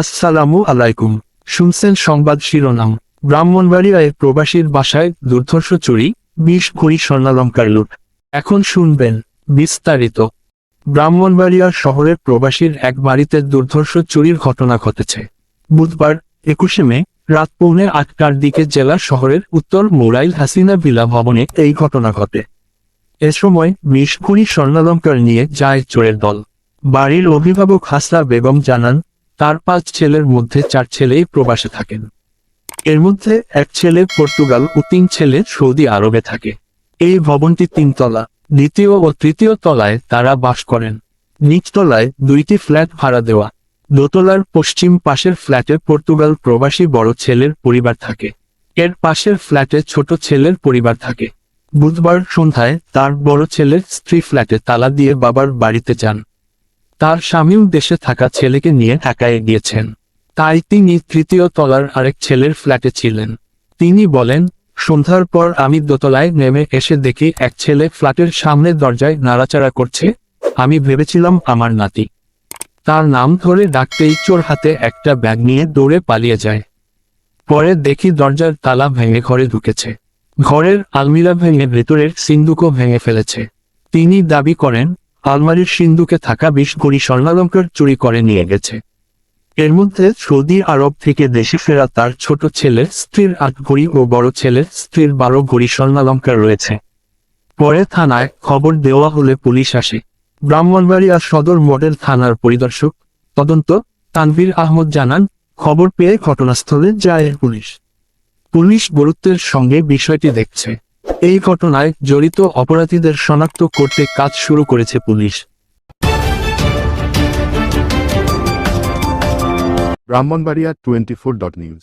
আসসালামু আলাইকুম। শুনছেন সংবাদ শিরোনাম। ব্রাহ্মণবাড়িয়ায় প্রবাসীর বাসায় দুর্ধর্ষ চুরি বিশ ভরি স্বর্ণালঙ্কার লুট। এখন শুনবেন বিস্তারিত। ব্রাহ্মণবাড়িয়া শহরের প্রবাসীর এক বাড়িতে দুর্ধর্ষ চুরির ঘটনা ঘটেছে। বুধবার, একুশে মে, রাত পৌনে আটটার দিকে জেলা শহরের উত্তর মোরাইল হাসিনা বিলা ভবনে এই ঘটনা ঘটে। এ সময় বিশ ভরি স্বর্ণালঙ্কার নিয়ে যায় চোরের দল। বাড়ির অভিভাবক হাসরা বেগম জানান তার পাঁচ ছেলের মধ্যে চার ছেলেই প্রবাসে থাকেন। এর মধ্যে এক ছেলে পর্তুগাল ও তিন ছেলে সৌদি আরবে থাকে। এই ভবনটি তিনতলা। দ্বিতীয় ও তৃতীয় তলায় তারা বাস করেন। নিচতলায় দুইটি ফ্ল্যাট ভাড়া দেওয়া। দোতলার পশ্চিম পাশের ফ্ল্যাটে পর্তুগাল প্রবাসী বড় ছেলের পরিবার থাকে। এর পাশের ফ্ল্যাটে ছোট ছেলের পরিবার থাকে। বুধবার সন্ধ্যায় তার বড় ছেলের স্ত্রী ফ্ল্যাটে তালা দিয়ে বাবার বাড়িতে যান। তার স্বামীও দেশে থাকা ছেলেকে নিয়ে ঢাকায় গিয়েছেন। তাই তিনি তৃতীয় তলার আরেক ছেলের ফ্ল্যাটে ছিলেন। তিনি বলেন, সন্ধ্যার পর আমি দোতলায় নেমে এসে দেখি এক ছেলে ফ্ল্যাটের সামনে দরজায় নাড়াচাড়া করছে। আমি ভেবেছিলাম আমার নাতি। তার নাম ধরে ডাকতেই চোর হাতে একটা ব্যাগ নিয়ে দৌড়ে পালিয়ে যায়। পরে দেখি দরজার তালা ভেঙে ঘরে ঢুকেছে। ঘরের আলমিরা ভেঙে ভেতরের সিন্দুকও ভেঙে ফেলেছে। তিনি দাবি করেন আলমারির সিন্ধুকে থাকা বিশ ভরি স্বর্ণালঙ্কার চুরি করে নিয়ে গেছে। এর মধ্যে সৌদি আরব থেকে দেশে ফেরা তার ছোট ছেলের স্ত্রীর আট ঘড়ি ও বড় ছেলের স্ত্রীর বারো ভরি স্বর্ণালঙ্কার রয়েছে। পরে থানায় খবর দেওয়া হলে পুলিশ আসে। ব্রাহ্মণবাড়িয়া সদর মডেল থানার পরিদর্শক তদন্ত, তানভীর আহমদ জানান, খবর পেয়ে ঘটনাস্থলে যায় পুলিশ। পুলিশ গুরুত্বের সঙ্গে বিষয়টি দেখছে। এই ঘটনায় জড়িত অপরাধীদের শনাক্ত করতে কাজ শুরু করেছে police. Brahmanbaria twenty four dot news.